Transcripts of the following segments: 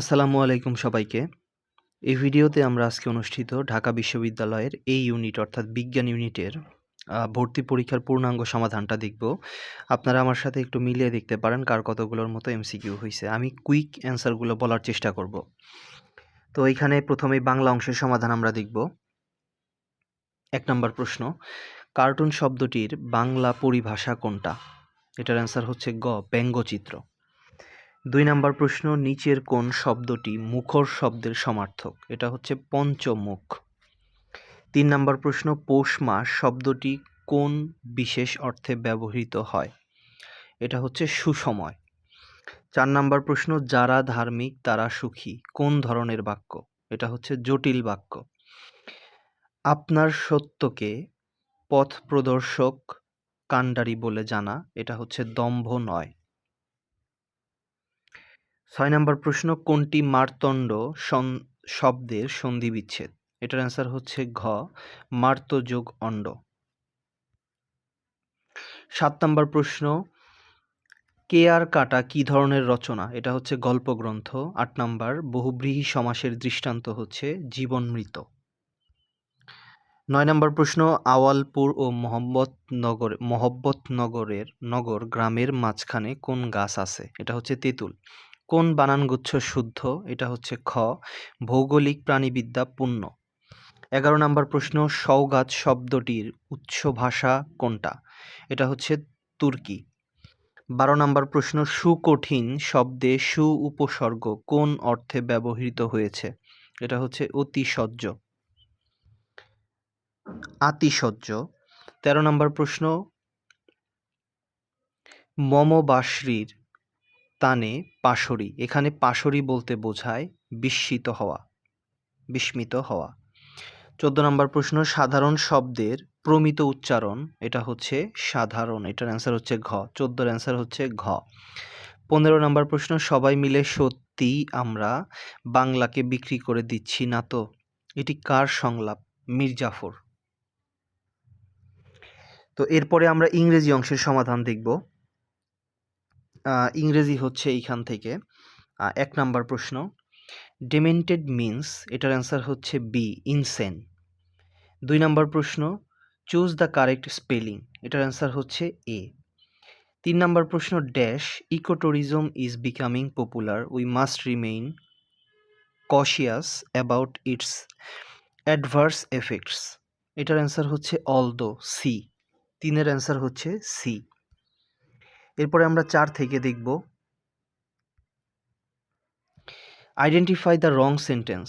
আসসালামু আলাইকুম সবাইকে। এই ভিডিওতে আমরা আজকে অনুষ্ঠিত ঢাকা বিশ্ববিদ্যালয়ের এই ইউনিট অর্থাৎ বিজ্ঞান ইউনিটের ভর্তি পরীক্ষার পূর্ণাঙ্গ সমাধানটা দেখব। আপনারা আমার সাথে একটু মিলিয়ে দেখতে পারেন কার কতগুলোর মতো এমসিকিউ হয়েছে আমি কুইক অ্যান্সারগুলো বলার চেষ্টা করব। তো এইখানে প্রথমেই বাংলা অংশের সমাধান আমরা দেখব। এক নম্বর প্রশ্ন, কার্টুন শব্দটির বাংলা পরিভাষা কোনটা? এটার অ্যান্সার হচ্ছে গ ব্যঙ্গচিত্র। ২ নাম্বার প্রশ্ন, নিচের কোন শব্দটি মুখর শব্দের সমার্থক? এটা হচ্ছে পঞ্চমুখ। তিন নাম্বার প্রশ্ন, পৌষ মাস শব্দটি কোন বিশেষ অর্থে ব্যবহৃত হয়? এটা হচ্ছে সুসময়। চার নাম্বার প্রশ্ন, যারা ধার্মিক তারা সুখী কোন ধরনের বাক্য? এটা হচ্ছে জটিল বাক্য। আপনার সত্যকে পথ প্রদর্শক কাণ্ডারি বলে জানা এটা হচ্ছে দম্ভ নয়। ৬ নম্বর প্রশ্ন, কোনটি মার্তণ্ড শব্দের সন্ধিবিচ্ছেদ? এটার অ্যান্সার হচ্ছে ঘ মার্ত যোগ অণ্ড। সাত নম্বর প্রশ্ন, কে আর কাটা কি ধরনের রচনা? এটা হচ্ছে গল্পগ্রন্থ। আট নম্বর বহুব্রীহি সমাসের দৃষ্টান্ত হচ্ছে জীবনমৃত। নয় নম্বর প্রশ্ন, আওয়ালপুর ও মহম্মদনগর মহব্বতনগরের নগর গ্রামের মাঝখানে কোন গাছ আছে? এটা হচ্ছে তেঁতুল। কোন বানানগুচ্ছ শুদ্ধ? এটা হচ্ছে খ ভৌগোলিক প্রাণিবিদ্যা পূর্ণ। ১১ নাম্বার প্রশ্ন, সওগাত শব্দটির উৎস ভাষা কোনটা? এটা হচ্ছে তুর্কি। ১২ নাম্বার প্রশ্ন, সুকঠিন শব্দে সু উপসর্গ কোন অর্থে ব্যবহৃত হয়েছে? এটা হচ্ছে অতিশয্য। আতিশয্য। ১৩ নাম্বার প্রশ্ন, মমবাসরীর তানে পাশরি এখানে পাশরি বলতে বোঝায় বিস্মিত হওয়া বিস্মিত হওয়া। ১৪ নাম্বার প্রশ্ন, সাধারণ শব্দের প্রমিত উচ্চারণ এটা হচ্ছে সাধারণ এটার অ্যান্সার হচ্ছে ঘ ১৪ এর অ্যান্সার হচ্ছে ঘ। ১৫ নাম্বার প্রশ্ন, সবাই মিলে সত্যি আমরা বাংলাকে বিক্রি করে দিচ্ছি না তো? এটি কার সংলাপ? মীর জাফর। তো এরপরে আমরা ইংরেজি অংশের সমাধান দেখব। ইংরেজি হচ্ছে এইখান থেকে। এক নাম্বার প্রশ্ন, ডেমেন্টেড মিন্স এটার অ্যান্সার হচ্ছে বি ইনসেন। দুই নাম্বার প্রশ্ন, চুজ দ্য কারেক্ট স্পেলিং এটার অ্যান্সার হচ্ছে এ। তিন নাম্বার প্রশ্ন, dash ecotourism is becoming popular we must remain cautious about its adverse effects এটার অ্যান্সার হচ্ছে অল অলদো সি। তিনের অ্যান্সার হচ্ছে সি। এরপরে আমরা চার থেকে দেখব। Identify the wrong sentence.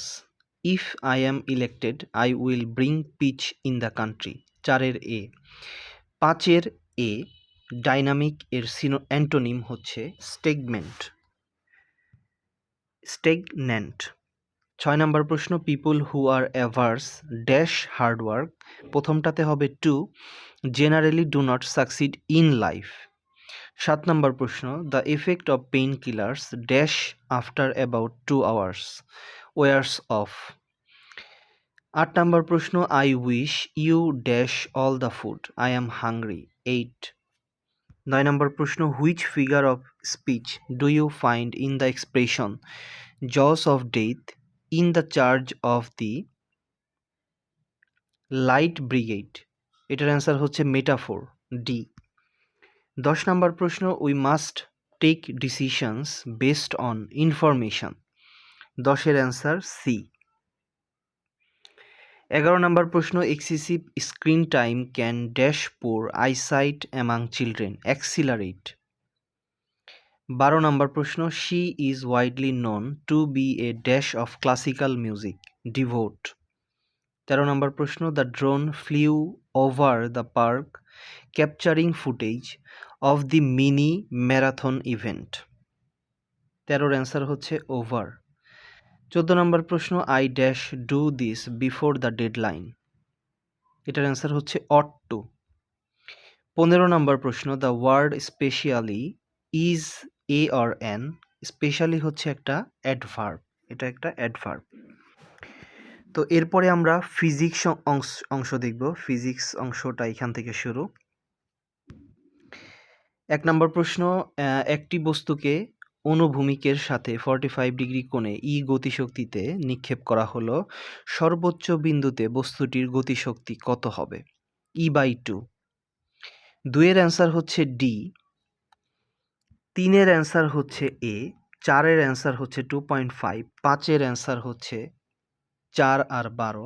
If I am elected I will bring peace in the country চারের এ। পাঁচের এ ডাইনামিক এর সিনো অ্যান্টোনিম হচ্ছে স্টেগমেন্ট। স্টেগন্যান্ট। ছয় নম্বর প্রশ্ন, people who are averse dash hard work প্রথমটাতে হবে to generally do not succeed in life. ৭ number প্রশ্ন, the effect of pain killers dash after about two hours wears off. আট number প্রশ্ন, I wish you dash all the food I am hungry ৮। ৯ number প্রশ্ন, which figure of speech do you find in the expression jaws of death in the charge of the light brigade এটার answer হচ্ছে metaphor D. ১০ number প্রশ্ন, we must take decisions based on information দশের answer C. ১১ number প্রশ্ন, excessive screen time can dash poor eyesight among children accelerate. ১২ number প্রশ্ন, she is widely known to be a dash of classical music devotee. ১৩ number প্রশ্ন, the drone flew over the park capturing footage of the mini marathon event. ১৩ এর answer হচ্ছে over. ১৪ নম্বর প্রশ্ন, I dash do this before the deadline এটার answer হচ্ছে ought to. ১৫ number প্রশ্ন, the word specially is A R N specially হচ্ছে একটা adverb এটা একটা অ্যাডভার্ব। তো এরপরে আমরা ফিজিক্স অংশ অংশ দেখব ফিজিক্স অংশটা এখান থেকে শুরু। ১ নম্বর প্রশ্ন, একটি বস্তুকে অনুভূমিকের সাথে 45 ডিগ্রি কোণে ই গতিশক্তিতে নিক্ষেপ করা হলো। সর্বোচ্চ বিন্দুতে বস্তুটির গতিশক্তি কত হবে? ই বাই টু দুইয়ের অ্যান্সার হচ্ছে ডি তিনের অ্যান্সার হচ্ছে এ চারের অ্যান্সার হচ্ছে টু পয়েন্ট ফাইভ পাঁচের অ্যান্সার হচ্ছে চার আর বারো।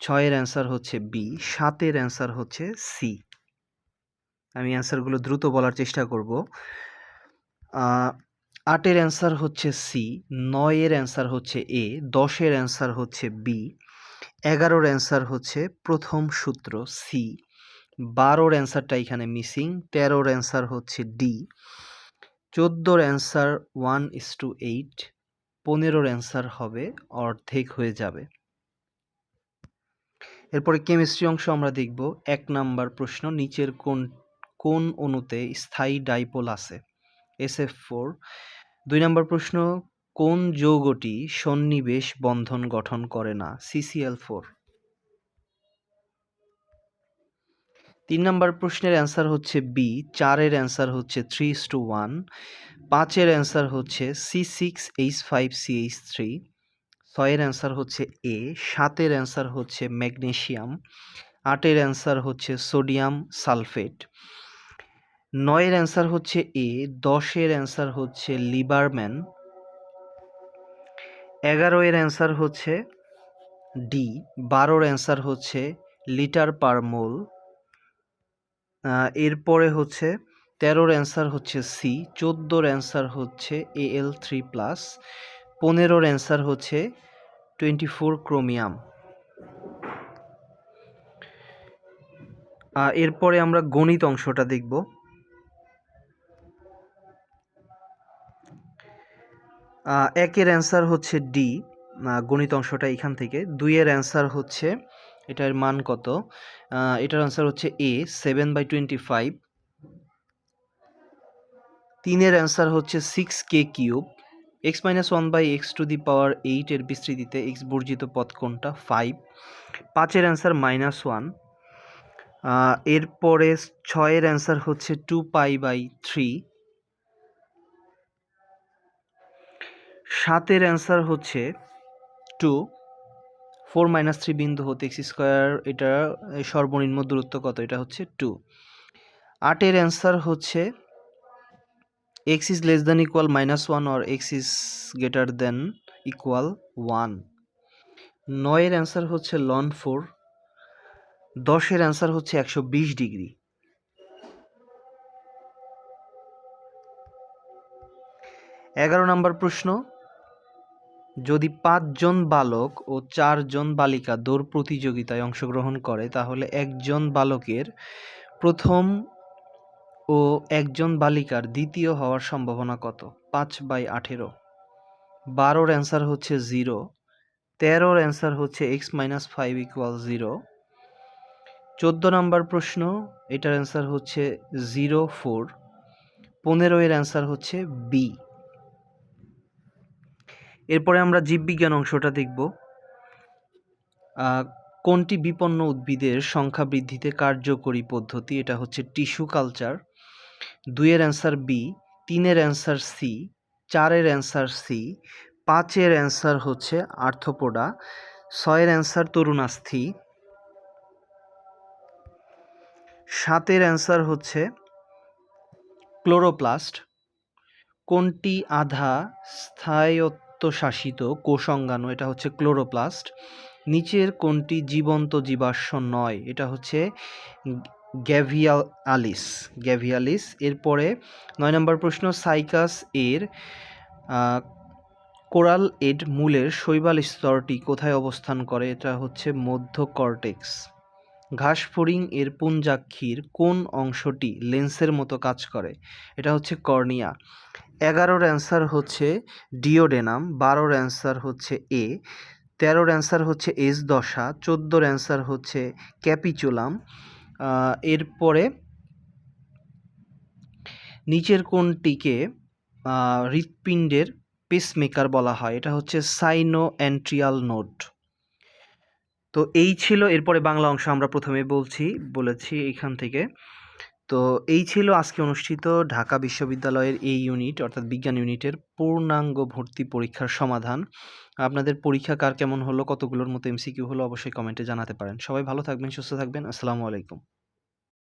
ছয়ের অ্যান্সার হচ্ছে বি সাতের অ্যান্সার হচ্ছে সি আমি অ্যান্সারগুলো দ্রুত বলার চেষ্টা করব। আটের অ্যান্সার হচ্ছে সি নয়ের অ্যান্সার হচ্ছে এ দশের অ্যান্সার হচ্ছে বি এগারোর অ্যান্সার হচ্ছে প্রথম সূত্র সি বারোর অ্যান্সারটা এখানে মিসিং তেরোর অ্যান্সার হচ্ছে ডি চোদ্দোর answer one is two eight পনেরোর অ্যান্সার হবে, অর্ধেক হয়ে যাবে। এরপরে কেমিস্ট্রি অংশ আমরা দেখব, এক নাম্বার প্রশ্ন, নিচের কোন কোন অণুতে স্থায়ী ডাইপোল আছে? এস এফ ফোর দুই নম্বর প্রশ্ন, কোন যৌগটি সন্নিবেশ বন্ধন গঠন করে না? সিসিএল ফোর তিন নম্বর প্রশ্নের অ্যান্সার হচ্ছে বি চারের অ্যান্সার হচ্ছে থ্রি ইস টু ওয়ান পাঁচের অ্যান্সার হচ্ছে C six H five C H three ছয়ের অ্যান্সার হচ্ছে এ সাতের অ্যান্সার হচ্ছে ম্যাগনেসিয়াম, আটের অ্যান্সার হচ্ছে সোডিয়াম সালফেট। নয়ের অ্যান্সার হচ্ছে এ, দশের অ্যান্সার হচ্ছে লিবারম্যান এগারো এর অ্যান্সার হচ্ছে ডি, বারোর অ্যান্সার হচ্ছে লিটার পার মোল এরপরে হচ্ছে তেরোর অ্যান্সার হচ্ছে সি, চোদ্দোর অ্যান্সার হচ্ছে এ এল থ্রি প্লাস, পনেরোর অ্যান্সার হচ্ছে টোয়েন্টি ফোর ক্রোমিয়াম এরপরে আমরা গণিত অংশটা দেখব। একের অ্যান্সার হচ্ছে ডি গণিত অংশটা এখান থেকে। দুইয়ের অ্যান্সার হচ্ছে, এটার মান কত? এটার অ্যান্সার হচ্ছে A seven by twenty five তিনের অ্যান্সার হচ্ছে six K cube X minus one by X to the power eight এর বিস্তৃতিতে এক্স বর্জিত পদ কোনটা? ফাইভ পাঁচের অ্যান্সার মাইনাস ওয়ান এরপরে ছয়ের অ্যান্সার হচ্ছে টু পাই বাই থ্রি সাতের অ্যান্সার হচ্ছে টু। ফোর মাইনাস থ্রি বিন্দু হতে এক্স স্কোয়ার, এটা সর্বনিম্ন দূরত্ব কত? এটা হচ্ছে টু। আটের অ্যান্সার হচ্ছে x is less than equal minus one or x is greater than equal one. নয়ের অ্যান্সার হচ্ছে লন ফোর। দশের অ্যান্সার হচ্ছে একশো বিশ ডিগ্রি। এগারো নম্বর প্রশ্ন যদি পাঁচজন বালক ও চারজন বালিকা দৌড় প্রতিযোগিতায় অংশগ্রহণ করে, তাহলে একজন বালকের প্রথম ও একজন বালিকার দ্বিতীয় হওয়ার সম্ভাবনা কত? পাঁচ বাই আঠেরো। বারোর অ্যান্সার হচ্ছে জিরো। তেরোর অ্যান্সার হচ্ছে X minus five equal zero. চোদ্দ নম্বর প্রশ্ন, এটার অ্যান্সার হচ্ছে জিরো ফোর। পনেরো এর অ্যান্সার হচ্ছে বি। এরপরে আমরা জীববিজ্ঞান অংশটা দেখব। কোনটি বিপন্ন উদ্ভিদের সংখ্যা বৃদ্ধিতে কার্যকরী পদ্ধতি? এটা হচ্ছে টিস্যু কালচার। দুইয়ের অ্যান্সার বি, তিনের অ্যান্সার সি, চারের অ্যান্সার সি, পাঁচের অ্যান্সার হচ্ছে আর্থপোডা ছয়ের অ্যান্সার তরুণাস্থি, সাতের অ্যান্সার হচ্ছে ক্লোরোপ্লাস্ট। কোনটি আধা স্থায়ত্বশাসিত কোষাঙ্গাণু, এটা হচ্ছে ক্লোরোপ্লাস্ট। নিচের কোনটি জীবন্ত জীবাশ্ম নয়, এটা হচ্ছে গ্যাভিয়াল আলিস গ্যাভিয়ালিস। এরপরে নয় নম্বর প্রশ্ন, সাইকাস এর কোরাল এড মূলের শৈবাল স্তরটি কোথায় অবস্থান করে? এটা হচ্ছে মধ্য কর্টেক্স। ঘাসফড়িং এর পুঞ্জাক্ষীর কোন অংশটি লেন্সের মতো কাজ করে? এটা হচ্ছে কর্নিয়া। এগারোর অ্যান্সার হচ্ছে ডিওডেনাম, বারোর অ্যান্সার হচ্ছে এ, তেরোর অ্যান্সার হচ্ছে এস দশা, চোদ্দোর অ্যান্সার হচ্ছে ক্যাপিচুলাম। এরপরে নিচের কোনটিকে হৃৎপিণ্ডের পেসমেকার বলা হয়, এটা হচ্ছে সাইনো অ্যান্ট্রিয়াল নোট তো এই ছিল, এরপরে বাংলা অংশ আমরা প্রথমে বলছি, বলেছি এইখান থেকে। তো এই ছিল আজকে অনুষ্ঠিত ঢাকা বিশ্ববিদ্যালয়ের এই ইউনিট অর্থাৎ বিজ্ঞান ইউনিটের পূর্ণাঙ্গ ভর্তি পরীক্ষার সমাধান। আপনাদের পরীক্ষা কার কেমন হলো, কতগুলোর মতো এমসিকিউ হলো, অবশ্যই কমেন্টে জানাতে পারেন। সবাই ভালো থাকবেন, সুস্থ থাকবেন, আসসালামু আলাইকুম।